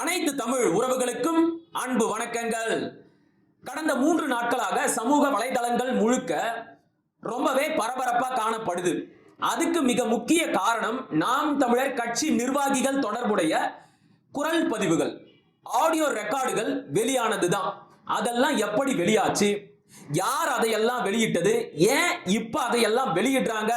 அனைத்து தமிழ் உறவுகளுக்கும் அன்பு வணக்கங்கள். கடந்த மூன்று நாட்களாக சமூக வலைதளங்கள் முழுக்க ரொம்பவே பரபரப்பா காணப்படுது. அதுக்கு மிக முக்கிய காரணம் நாம் தமிழர் கட்சி நிர்வாகிகள் தொடர்புடைய குரல் பதிவுகள் ஆடியோ ரெக்கார்டுகள் வெளியானதுதான். அதெல்லாம் எப்படி வெளியாச்சு? யார் அதையெல்லாம் வெளியிட்டது? ஏன் இப்ப அதையெல்லாம் வெளியிடுறாங்க?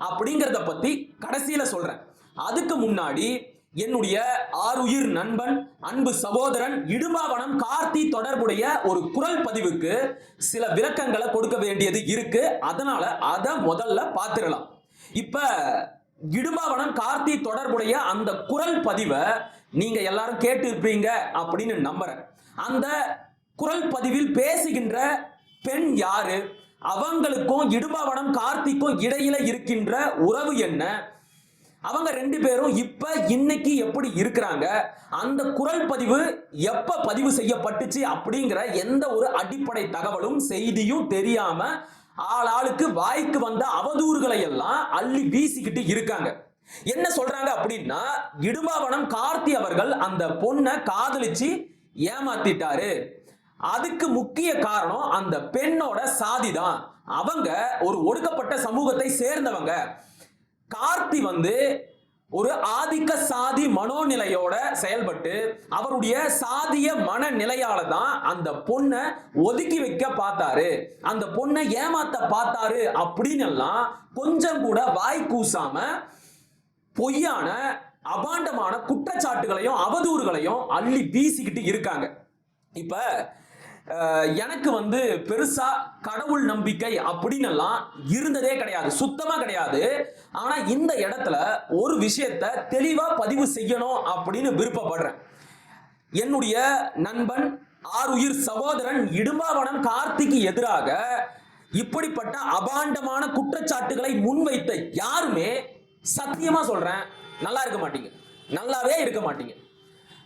அப்படிங்கறத பத்தி கடைசியில சொல்றேன். அதுக்கு முன்னாடி என்னுடைய ஆருயிர் நண்பன் அன்பு சகோதரன் இடும்பாவனம் கார்த்தி தொடர்புடைய ஒரு குரல் பதிவுக்கு சில விளக்கங்களை கொடுக்க வேண்டியது இருக்கு. அதனால அதை முதல்ல பார்த்துடலாம் இப்ப இடும்பாவனம் கார்த்தி தொடர்புடைய அந்த குரல் பதிவை நீங்க எல்லாரும் கேட்டு இருப்பீங்க அப்படின்னு நம்புறேன். அந்த குரல் பதிவில் பேசுகின்ற பெண் யாரு? அவங்களுக்கும் இடும்பாவனம் கார்த்திக்கும் இடையில இருக்கின்ற உறவு என்ன? அவங்க ரெண்டு பேரும் இப்ப இன்னைக்கு எப்படி இருக்கிறாங்க? அந்த குரல் பதிவு எப்ப பதிவு செய்யப்பட்டுச்சு அப்படிங்கிற எந்த ஒரு அடிப்படை தகவலும் செய்தியும் தெரியாம ஆள் ஆளுக்கு வாய்க்கு வந்த அவதூறுகளை எல்லாம் அள்ளி வீசிக்கிட்டு இருக்காங்க. என்ன சொல்றாங்க அப்படின்னா இடும்பாவனம் கார்த்தி அவர்கள் அந்த பொண்ணை காதலிச்சு ஏமாத்திட்டாரு. அதுக்கு முக்கிய காரணம் அந்த பெண்ணோட சாதி தான் அவங்க ஒரு ஒடுக்கப்பட்ட சமூகத்தை சேர்ந்தவங்க. கார்த்தி வந்து ஒரு ஆதிக்க சாதி மனோநிலையோட செயல்பட்டு அவருடைய சாதிய மனநிலையால தான் அந்த பொண்ணை ஒதுக்கி வைக்க பார்த்தாரு. அந்த பொண்ணை ஏமாத்த பார்த்தாரு அப்படின்னு எல்லாம் கொஞ்சம் கூட வாய் கூசாம பொய்யான அபாண்டமான குற்றச்சாட்டுகளையும் அவதூறுகளையும் அள்ளி வீசிக்கிட்டு இருக்காங்க. இப்ப எனக்கு வந்து பெருசா கடவுள் நம்பிக்கை அப்படின்னு எல்லாம் இருந்ததே கிடையாது. சுத்தமா கிடையாது. ஆனா இந்த இடத்துல ஒரு விஷயத்த தெளிவா பதிவு செய்யணும் அப்படின்னு விருப்பப்படுறேன். என்னுடைய நண்பன் ஆருயிர் சகோதரன் இடும்பாவனம் கார்த்திக்கு எதிராக இப்படிப்பட்ட அபாண்டமான குற்றச்சாட்டுகளை முன்வைத்த யாருமே சத்தியமா சொல்றேன் நல்லா இருக்க மாட்டீங்க. நல்லாவே இருக்க மாட்டீங்க.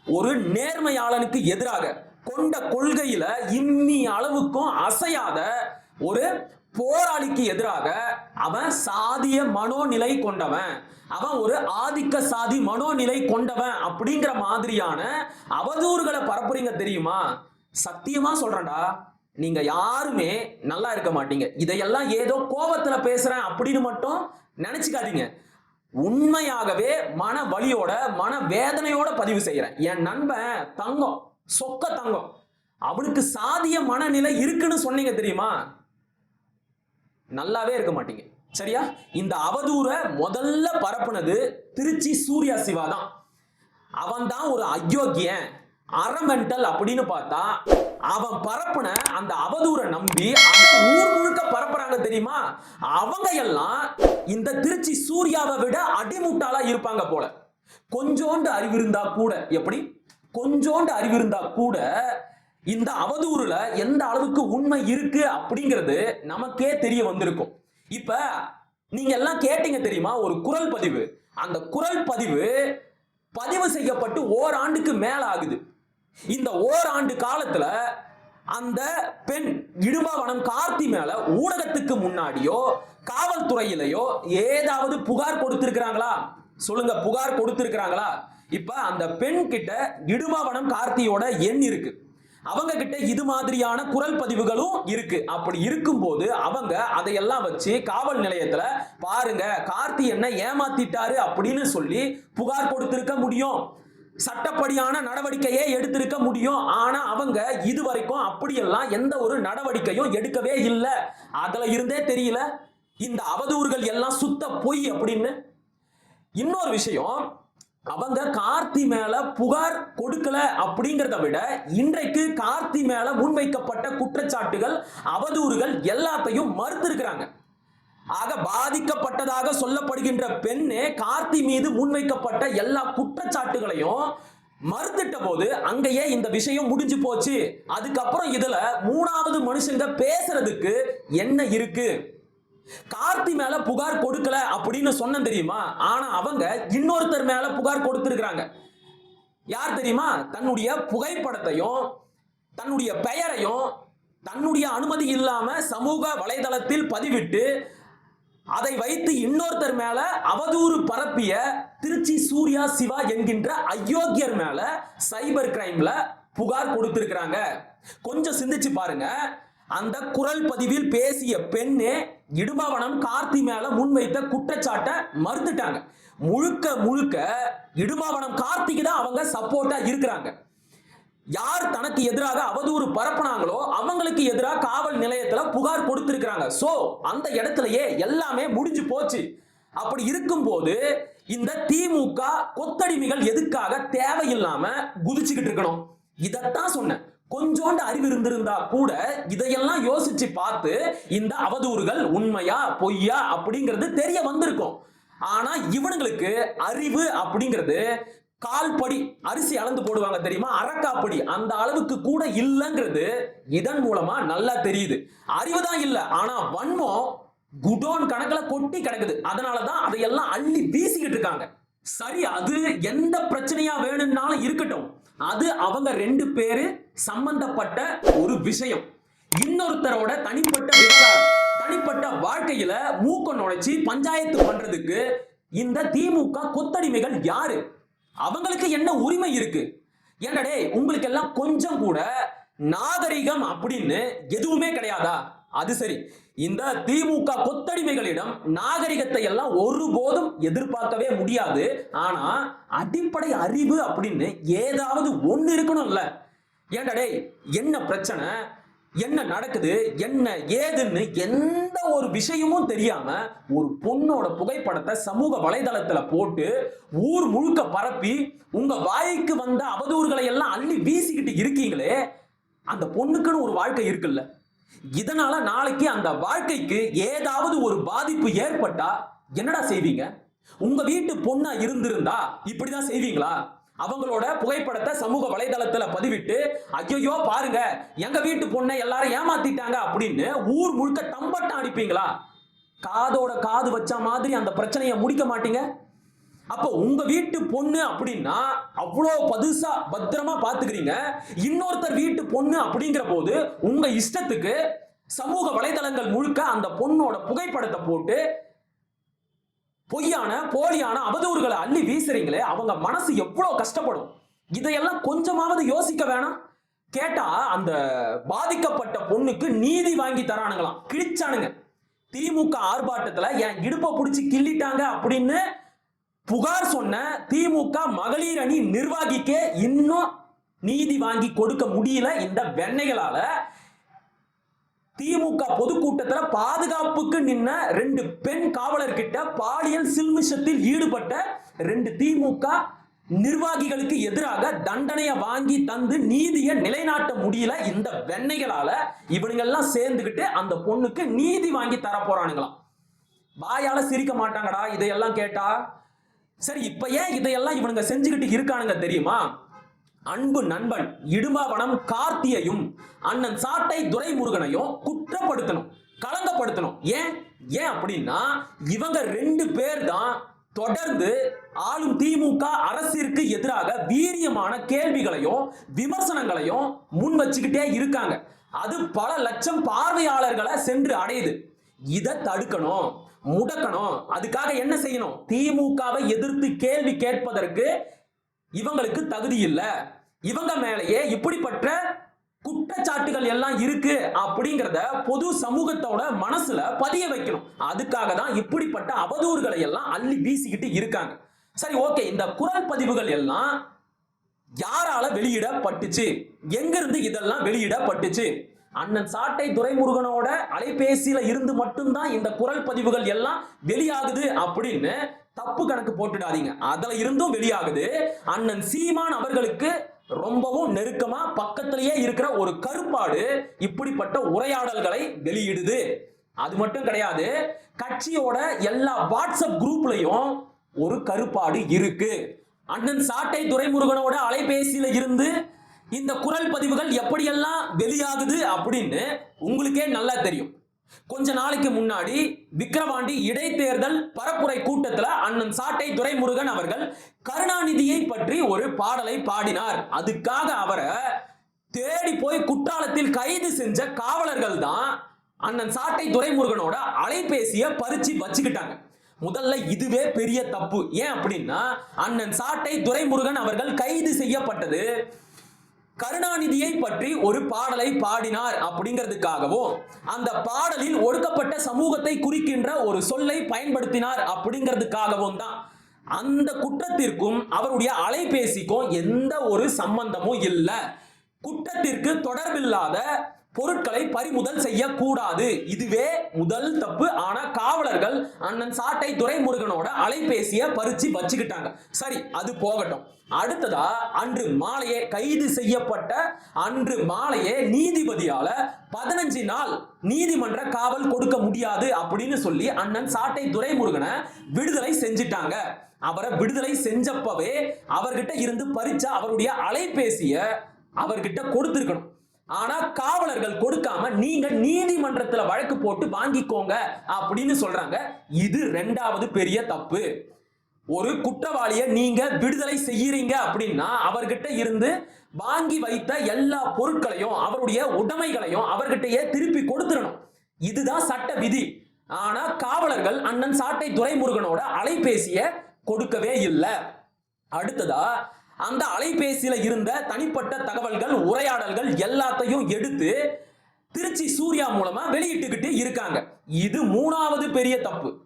ஒரு நேர்மையாளனுக்கு எதிராக கொண்ட கொள்கையில இன்னி அளவுக்கும் அசையாத ஒரு போராளிக்கு எதிராக அவன் சாதிய மனோநிலை கொண்டவன். அவன் ஒரு ஆதிக்க சாதி மனோநிலை கொண்டவன் அப்படிங்கிற மாதிரியான அவதூறுகளை பரப்புறீங்க தெரியுமா? சத்தியமா சொல்றேன்டா. நீங்க யாருமே நல்லா இருக்க மாட்டீங்க. இதையெல்லாம் ஏதோ கோபத்துல பேசுறேன் அப்படின்னு மட்டும் நினைச்சுக்காதீங்க. உண்மையாகவே மன வலியோட மன வேதனையோட பதிவு செய்யறேன். என் நண்பன் தங்கம் சொக்க தங்கம். அவனுக்கு சாதிய மனநிலை இருக்குன்னு சொன்னீங்க தெரியுமா? நல்லாவே இருக்க மாட்டீங்க. சரியா? இந்த அவதூரை முதல்ல பரப்புனது திருச்சி சூர்யா சிவா தான். அவன் தான் ஒரு அயோக்கியன் அரமெண்டல் அப்படின்னு பார்த்தா அவன் பரப்புன அந்த அவதூரை நம்பி அந்த ஊர் முழுக்க பரப்புறாங்க தெரியுமா? அவங்க எல்லாம் இந்த திருச்சி சூர்யாவை விட அடிமுட்டாளா இருப்பாங்க போல. கொஞ்சோண்டு அறிவு இருந்தா கூட. எப்படி? கொஞ்சோண்டு அறிவு இருந்தா கூட இந்த அவதூறுல எந்த அளவுக்கு உண்மை இருக்கு அப்படிங்கிறது நமக்கே தெரிய வந்திருக்கும். இப்ப நீங்க எல்லாம் கேட்டீங்க தெரியுமா? ஒரு குரல் பதிவு. அந்த குரல் பதிவு பதிவு செய்யப்பட்டு ஓராண்டுக்கு மேல ஆகுது. இந்த ஓராண்டு காலத்துல அந்த பெண் இடும்பாவனம் கார்த்தி மேல ஊடகத்துக்கு முன்னாடியோ காவல்துறையிலையோ ஏதாவது புகார் கொடுத்திருக்கிறாங்களா? சொல்லுங்க புகார் கொடுத்திருக்கிறாங்களா? இப்போ அந்த பெண் கிட்ட இடுமாவனம் கார்த்தியோட எண் இருக்கு. அவங்க கிட்ட இது மாதிரியான குரல் பதிவுகளும் இருக்கு. அப்படி இருக்கும்போது அவங்க அதையெல்லாம் வச்சு காவல் நிலையத்துல பாருங்க கார்த்தி என்ன ஏமாத்திட்டாரு அப்படின்னு சொல்லி புகார் கொடுத்திருக்க முடியும். சட்டப்படியான நடவடிக்கையே எடுத்திருக்க முடியும். ஆனா அவங்க இது வரைக்கும் அப்படியெல்லாம் எந்த ஒரு நடவடிக்கையும் எடுக்கவே இல்லை. அதுல இருந்தே தெரியல. இந்த அவதூறுகள் எல்லாம் சுத்த பொய் அப்படின்னு. இன்னொரு விஷயம் அவங்க கார்த்தி மேல புகார் கொடுக்கல அப்படிங்கிறத விட இன்றைக்கு கார்த்தி மேல முன்வைக்கப்பட்ட குற்றச்சாட்டுகள் அவதூறுகள் எல்லாத்தையும் மறுத்திருக்கிறாங்க. ஆக பாதிக்கப்பட்டதாக சொல்லப்படுகின்ற பெண்ணே கார்த்தி மீது முன்வைக்கப்பட்ட எல்லா குற்றச்சாட்டுகளையும் மறுத்துட்ட போது அங்கேயே இந்த விஷயம் முடிஞ்சு போச்சு. அதுக்கப்புறம் இதுல மூணாவது மனுஷங்க பேசுறதுக்கு என்ன இருக்கு? கார்த்தி மேல புகார் கொடுக்கல அப்படின்னு சொன்ன தெரியுமா? ஆனா அவங்க இன்னொருத்தர் மேல புகார் கொடுத்திருக்கிறாங்க. யார் தெரியுமா? தன்னுடைய புகைப்படத்தையும் தன்னுடைய பெயரையும் தன்னுடைய அனுமதி இல்லாம சமூக வலைதளத்தில் பதிவிட்டு அதை வைத்து இன்னொருத்தர் மேல அவதூறு பரப்பிய திருச்சி சூர்யா சிவா என்கின்ற அயோக்கியர் மேல சைபர் கிரைம்ல புகார் கொடுத்திருக்கிறாங்க. கொஞ்சம் சிந்திச்சு பாருங்க. அந்த குரல் பதிவில் பேசிய பெண்ணே இடுமவனம் கார்த்தி மேல முன்வைத்த குற்றச்சாட்டை மறுத்துட்டாங்க. முழுக்க முழுக்க இடுமாவனம் கார்த்திக்கு தான் அவங்க சப்போர்ட்டா இருக்கிறாங்க. யார் தனக்கு எதிராக அவதூறு பரப்புனாங்களோ அவங்களுக்கு எதிராக காவல் நிலையத்துல புகார் கொடுத்திருக்கிறாங்க. சோ அந்த இடத்துலயே எல்லாமே முடிஞ்சு போச்சு. அப்படி இருக்கும்போது இந்த திமுக கொத்தடிமைகள் எதுக்காக தேவையில்லாம குதிச்சுக்கிட்டு இருக்கணும். இதைத்தான் சொன்னேன். கொஞ்சோண்டு அறிவு இருந்திருந்தா கூட இதையெல்லாம் யோசிச்சு பார்த்து இந்த அவதூறுகள் உண்மையா பொய்யா அப்படிங்கிறது தெரிய வந்திருக்கும். ஆனா இவனுங்களுக்கு அறிவு அப்படிங்கிறது கால்படி அரிசி அளந்து போடுவாங்க தெரியுமா? அரக்காப்படி அந்த அளவுக்கு கூட இல்லைங்கிறது இதன் மூலமா நல்லா தெரியுது. அறிவு தான் இல்லை. ஆனா வன்மம் குடோன் கணக்குல கொட்டி கிடக்குது. அதனாலதான் அதையெல்லாம் அள்ளி வீசிக்கிட்டு இருக்காங்க. சரி அது எந்த பிரச்சனையா வேணும்னாலும் இருக்கட்டும். அது அவங்க ரெண்டு பேரு சம்பந்தப்பட்ட ஒரு விஷயம். இன்னொருத்தரோட தனிப்பட்ட விவகாரம் தனிப்பட்ட வாழ்க்கையில மூக்க நுழைச்சி பஞ்சாயத்து பண்றதுக்கு இந்த திமுக கொத்தடிமைகள் யாரு? அவங்களுக்கு என்ன உரிமை இருக்கு? என்னடே உங்களுக்கு எல்லாம் கொஞ்சம் கூட நாகரிகம் அப்படின்னு எதுவுமே கிடையாதா? அது சரி. இந்த திமுக கொத்தடிமைகளிடம் நாகரிகத்தை எல்லாம் ஒருபோதும் எதிர்பார்க்கவே முடியாது. ஆனா அடிப்படை அறிவு அப்படின்னு ஏதாவது ஒண்ணு இருக்கணும்ல. ஏன்டா டேய் என்ன பிரச்சனை? என்ன நடக்குது? என்ன ஏதுன்னு எந்த ஒரு விஷயமும் தெரியாம ஒரு பொண்ணோட புகைப்படத்தை சமூக வலைதளத்துல போட்டு ஊர் முழுக்க பரப்பி உங்க வாய்க்கு வந்த அவதூறுகளை எல்லாம் அள்ளி வீசிக்கிட்டு இருக்கீங்களே அந்த பொண்ணுக்குன்னு ஒரு வாழ்க்கை இருக்குல்ல. இதனால நாளைக்கு அந்த வாழ்க்கைக்கு ஏதாவது ஒரு பாதிப்பு ஏற்பட்டா என்னடா செய்வீங்க? உங்க வீட்டு பொண்ணா இருந்திருந்தா இப்படிதான் செய்வீங்களா? அவங்களோட புகைப்படத்தை சமூக வலைதளத்துல பதிவிட்டு ஐயோ பாருங்க எங்க வீட்டு பொண்ணை எல்லாரும் ஏமாத்திட்டாங்க அப்படின்னு ஊர் முழுக்க தம்பட்டம் அடிப்பீங்களா? காதோட காது வச்ச மாதிரி அந்த பிரச்சனையை முடிக்க மாட்டீங்க? அப்போ உங்க வீட்டு பொண்ணு அப்படின்னா அவ்வளோ பதுசா பத்திரமா பாத்துக்கிறீங்க இன்னொருத்தர் வீட்டு பொண்ணு அப்படிங்கிற போது உங்க இஷ்டத்துக்கு சமூக வலைதளங்கள் முழுக்க அந்த பொண்ணோட புகைப்படத்தை போட்டு பொய்யான போலியான அவதூறுகளை அள்ளி வீசுறீங்களே அவங்க மனசு எவ்வளவு கஷ்டப்படும். இதையெல்லாம் கொஞ்சமாவது யோசிக்க வேணாம். கேட்டா அந்த பாதிக்கப்பட்ட பொண்ணுக்கு நீதி வாங்கி தரானுங்களாம். கிழிச்சானுங்க. திமுக ஆர்ப்பாட்டத்துல என் இடுப்பை பிடிச்சி கிள்ளிட்டாங்க அப்படின்னு புகார் சொன்ன திமுக மகளிர் அணி நிர்வாகிக்கே இன்னும் நீதி வாங்கி கொடுக்க முடியல இந்த வெண்ணைகளால. திமுக பொதுக்கூட்டத்துல பாதுகாப்புக்கு நின்ன ரெண்டு பெண் காவலர்கிட்ட பாலியல் சில்மிஷத்தில் ஈடுபட்ட ரெண்டு திமுக நிர்வாகிகளுக்கு எதிராக தண்டனையை வாங்கி தந்து நீதியை நிலைநாட்ட முடியல இந்த வெண்ணைகளால. இவனுங்கெல்லாம் சேர்ந்துக்கிட்டு அந்த பொண்ணுக்கு நீதி வாங்கி தர போறானுங்களாம் வாயால சிரிக்க மாட்டாங்கடா இதையெல்லாம் கேட்டா. சரி இப்ப ஏன் இதையெல்லாம் இவனுங்க செஞ்சுக்கிட்டு இருக்கானுங்க தெரியுமா? அன்பு நண்பன் இடுமாவனம் கார்த்தியையும் அண்ணன் சாட்டை துரைமுருகனையும் குற்றப்படுத்தணும் களங்கப்படுத்தணும். ஏன்? ஏன் அப்படின்னா இவங்க ரெண்டு பேர் தான் தொடர்ந்து ஆளும் திமுக அரசிற்கு எதிராக வீரியமான கேள்விகளையும் விமர்சனங்களையும் முன் வச்சுக்கிட்டே இருக்காங்க. அது பல லட்சம் பார்வையாளர்களை சென்று அடையுது. இதை தடுக்கணும். முடக்கணும். அதுக்காக என்ன செய்யணும்? திமுகவை எதிர்த்து கேள்வி கேட்பதற்கு இவங்களுக்கு தகுதி இல்லை. இவங்க மேலேயே இப்படிப்பட்ட குற்றச்சாட்டுகள் எல்லாம் இருக்கு அப்படிங்கிறத பொது சமூகத்தோட மனசுல பதிய வைக்கணும். அதுக்காக தான் இப்படிப்பட்ட அவதூறுகளை எல்லாம் அள்ளி வீசிக்கிட்டு இருக்காங்க. சரி ஓகே. இந்த குரல் பதிவுகள் எல்லாம் யாரால வெளியிடப்பட்டுச்சு? எங்கிருந்து இதெல்லாம் வெளியிடப்பட்டுச்சு? அண்ணன் சாட்டை துரைமுருகனோட அலைபேசியில இருந்து மட்டும்தான் இந்த குரல் பதிவுகள் எல்லாம் வெளியாகுது அப்படின்னு தப்பு கணக்கு போட்டுடாதீங்க. அதுல இருந்தும் வெளியாகுது. அண்ணன் சீமான் அவர்களுக்கு ரொம்பவும் நெருக்கமா பக்கத்திலேயே இருக்கிற ஒரு கருப்பாடு இப்படிப்பட்ட உரையாடல்களை வெளியிடுது. அது மட்டும் கிடையாது கட்சியோட எல்லா வாட்ஸ்அப் குரூப்லயும் ஒரு கருப்பாடு இருக்கு. அண்ணன் சாட்டை துரைமுருகனோட அலைபேசியில இருந்து இந்த குரல் பதிவுகள் எப்படியெல்லாம் வெளியாகுது அப்படின்னு உங்களுக்கே நல்லா தெரியும். கொஞ்ச நாளைக்கு முன்னாடி விக்கிரவாண்டி இடைத்தேர்தல் பரப்புரை கூட்டத்துல அண்ணன் சாட்டை துரைமுருகன் அவர்கள் கருணாநிதியை பற்றி ஒரு பாடலை பாடினார். அதுக்காக அவரை தேடி போய் குற்றாலத்தில் கைது செஞ்ச காவலர்கள் தான் அண்ணன் சாட்டை துரைமுருகனோட அலைபேசிய பறிச்சு வச்சுக்கிட்டாங்க. முதல்ல இதுவே பெரிய தப்பு. ஏன் அப்படின்னா அண்ணன் சாட்டை துரைமுருகன் அவர்கள் கைது செய்யப்பட்டது கருணாநிதியை பற்றி ஒரு பாடலை பாடினார் அப்படிங்கிறதுக்காகவும் அந்த பாடலில் ஒடுக்கப்பட்ட சமூகத்தை குறிக்கின்ற ஒரு சொல்லை பயன்படுத்தினார் அப்படிங்கிறதுக்காகவும் தான். அந்த குற்றத்திற்கும் அவருடைய அலைபேசிக்கும் எந்த ஒரு சம்பந்தமும் இல்லை. குற்றத்திற்கு தொடர்பில்லாத பொருட்களை பறிமுதல் செய்யக்கூடாது. இதுவே முதல் தப்பு. ஆனா காவலர்கள் அண்ணன் சாட்டை துரைமுருகனோட அலைபேசியை பறிச்சு வச்சுக்கிட்டாங்க. சரி அது போகட்டும். அடுத்ததா அன்று மாலையே கைது செய்யப்பட்ட அன்று மாலையே நீதிபதியால பதினஞ்சு நாள் நீதிமன்ற காவல் கொடுக்க முடியாது அப்படின்னு சொல்லி அண்ணன் சாட்டை துரைமுருகனை விடுதலை செஞ்சிட்டாங்க. அவரை விடுதலை செஞ்சப்பவே அவர்கிட்ட இருந்து பறிச்ச அவருடைய அலைபேசிய அவர்கிட்ட கொடுத்திருக்கணும். ஆனா காவலர்கள் கொடுக்காம நீங்க நீதிமன்றத்துல வழக்கு போட்டு வாங்கிக்கோங்க அப்படின்னு சொல்றாங்க. இது ரெண்டாவது பெரிய தப்பு. ஒரு குற்றவாளியை நீங்க விடுதலை செய்யறீங்க அப்படின்னா அவர்கிட்ட இருந்து வாங்கி வைத்த எல்லா பொருட்களையும் அவருடைய உடைமைகளையும் அவர்கிட்டயே திருப்பி கொடுத்துடணும். இதுதான் சட்ட விதி. ஆனா காவலர்கள் அண்ணன் சாட்டை துரைமுருகனோட அலைபேசிய கொடுக்கவே இல்லை. அடுத்ததா அந்த அலைபேசியில் இருந்த தனிப்பட்ட தகவல்கள் உரையாடல்கள் எல்லாத்தையும் எடுத்து திருச்சி சூர்யா மூலமா வெளியிட்டுக்கிட்டு இருக்காங்க. இது மூணாவது பெரிய தப்பு.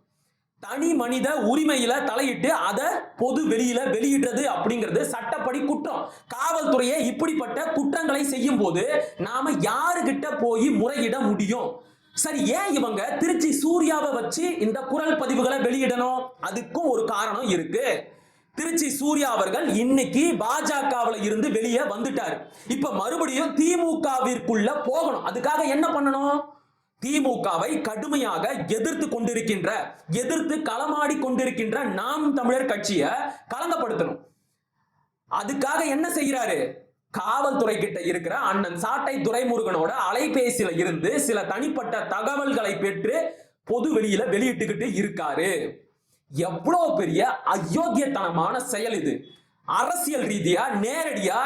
தனி மனித உரிமையில தலையிட்டு அதை பொது வெளியில வெளியிடுறது அப்படிங்கிறது சட்டப்படி குற்றம். காவல்துறையே இப்படிப்பட்ட குற்றங்களை செய்யும் போது நாம யாருகிட்ட போய் முறையிட முடியும்? சரி ஏன் இவங்க திருச்சி சூர்யாவை வச்சு இந்த குரல் பதிவுகளை வெளியிடணும்? அதுக்கும் ஒரு காரணம் இருக்கு. திருச்சி சூர்யா அவர்கள் இன்னைக்கு பாஜகவில் இருந்து வெளியே வந்துட்டாரு. இப்ப மறுபடியும் திமுகவிற்குள்ள போகணும். அதுக்காக என்ன பண்ணணும்? திமுகவை கடுமையாக எதிர்த்து கொண்டிருக்கின்ற எதிர்த்து களமாடி கொண்டிருக்கின்ற நாம் தமிழர் கட்சியை கலந்தப்படுத்தணும் அதுக்காக என்ன செய்கிறாரு? காவல்துறை கிட்ட இருக்கிற அண்ணன் சாட்டை துரைமுருகனோட அலைபேசியில இருந்து சில தனிப்பட்ட தகவல்களை பெற்று பொது வெளியில வெளியிட்டுக்கிட்டு இருக்காரு. எவ்வளோ பெரிய அயோக்கியத்தனமான செயல் இது. அரசியல் ரீதியா நேரடியா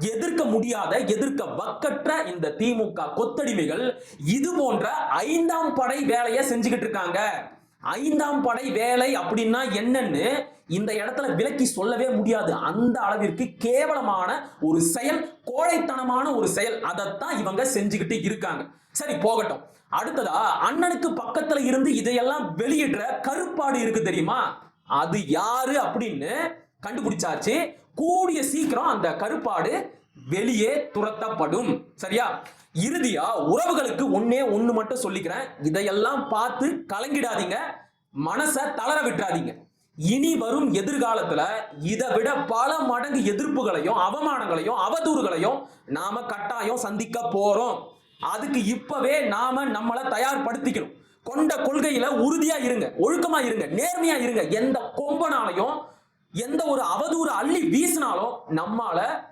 எதிர்க்க முடியாத எதிர்க்க வக்கற்ற இந்த திமுக கொத்தடிமைகள் இது போன்ற ஐந்தாம் படை வேலையை செஞ்சுக்கிட்டு இருக்காங்க. ஐந்தாம் படை வேலை அப்படின்னா என்னன்னு இந்த இடத்துல விலக்கி சொல்லவே முடியாது. அந்த அளவிற்கு கேவலமான ஒரு செயல் கோழைத்தனமான ஒரு செயல். அதைத்தான் இவங்க செஞ்சுக்கிட்டு இருக்காங்க. சரி போகட்டும். அடுத்ததா அண்ணனுக்கு பக்கத்துல இருந்து இதையெல்லாம் வெளியிடுற கருப்பாடு இருக்கு தெரியுமா? அது யாரு அப்படின்னு கண்டுபிடிச்சாச்சு. கூடிய சீக்கிரம் அந்த கருப்பாடு வெளியே துரத்தப்படும். சரியா? இறுதியா உறவுகளுக்கு ஒன்னே ஒண்ணு மட்டும் சொல்லிக்கிறேன். இதையெல்லாம் பார்த்து கலங்கிடாதீங்க. மனசை தளர விட்டுறாதீங்க. இனி வரும் எதிர்காலத்துல இதை விட பல மடங்கு எதிர்ப்புகளையும் அவமானங்களையும் அவதூறுகளையும் நாம கட்டாயம் சந்திக்க போறோம். அதுக்கு இப்பவே நாம நம்மளை தயார்படுத்திக்கணும். கொண்ட கொள்கையில உறுதியா இருங்க ஒழுக்கமா இருங்க நேர்மையா இருங்க. எந்த கொம்பனாலையும் எந்த ஒரு அவதூறு அள்ளி வீசினாலும் நம்மால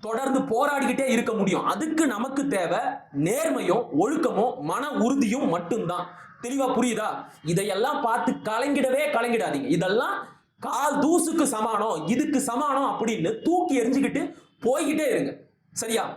தொடர்ந்து போராடிக்கிட்டே இருக்க முடியும். அதுக்கு நமக்கு தேவை நேர்மையும் ஒழுக்கமும் மன உறுதியும் மட்டும்தான். தெளிவா புரியுதா? இதையெல்லாம் பார்த்து கலங்கிடவே கலங்கிடாதீங்க. இதெல்லாம் கால் தூசுக்கு சமானம் இதுக்கு சமானம் அப்படின்னு தூக்கி எரிஞ்சுக்கிட்டு போய்கிட்டே இருங்க. சரியா?